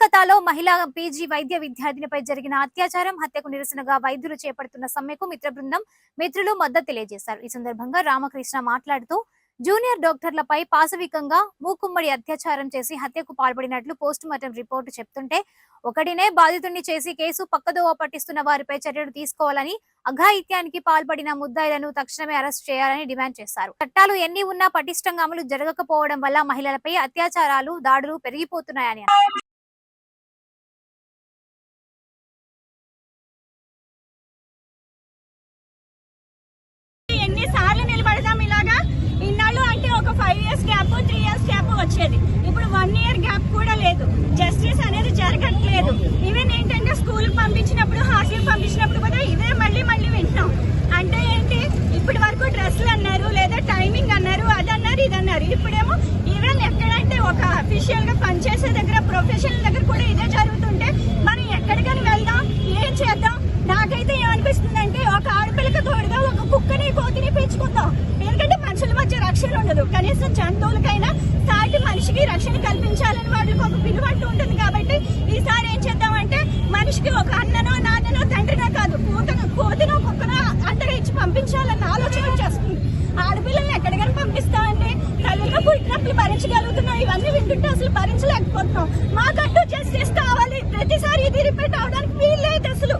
మహిళా పీజీ వైద్య విద్యార్థినిపై జరిగిన అత్యాచారం హత్యకు నిరసనగా వైద్యులు చేపడుతున్న సమ్మెకు మిత్ర బృందం మిత్రులు మద్దతు తెలియజేశారు. ఈ సందర్భంగా రామకృష్ణ మాట్లాడుతూ జూనియర్ డాక్టర్లపై పాశవికంగా మూకుమ్మడి అత్యాచారం చేసి హత్యకు పాల్పడినట్లు పోస్ట్ మార్టం రిపోర్టు చెప్తుంటే ఒకటినే బాధితుడిని చేసి కేసు పక్కదోవ పట్టిస్తున్న వారిపై చర్యలు తీసుకోవాలని అఘాయిత్యానికి పాల్పడిన ముద్దాయిలను తక్షణమే అరెస్ట్ చేయాలని డిమాండ్ చేశారు. చట్టాలు ఎన్ని ఉన్నా పటిష్టంగా అమలు జరగకపోవడం వల్ల మహిళలపై అత్యాచారాలు దాడులు పెరిగిపోతున్నాయని అఫీషియల్గా పనిచేసే దగ్గర ప్రొఫెషనల్ దగ్గర కూడా ఇదే జరుగుతుంటే మనం ఎక్కడికైనా వెళ్దాం? ఏం చేద్దాం? నాకైతే ఏమనిపిస్తుంది అంటే ఒక ఆడపిల్లకి తోడుగా ఒక కుక్కని కోతిని పెంచుకుందాం ఎందుకంటే మనుషుల మధ్య రక్షణ ఉండదు. కనీసం జంతువులకైనా సాటి మనిషికి రక్షణ కల్పించాలని వాళ్ళకి ఒక అంటూ ఉంటుంది కాబట్టి ఈసారి ఏం చేద్దామంటే మనిషికి ఒక అన్ననో నాన్ననో తండ్రినో కాదు కూతను కోతినో కుక్కనో అందరూ ఇచ్చి పంపించాలన్న ఆలోచన వచ్చేస్తుంది. ఆడపిల్లల్ని ఎక్కడికైనా పంపిస్తామంటే తల్లిలో పుట్టినప్పుడు భరించగలుగుతున్నాం ఇవన్నీ భరించలేకపోతున్నాం. మాకంటూ జస్టిస్ కావాలి. ప్రతిసారి ఇది రిపీట్ అవడానికి వీల్లేదు అసలు.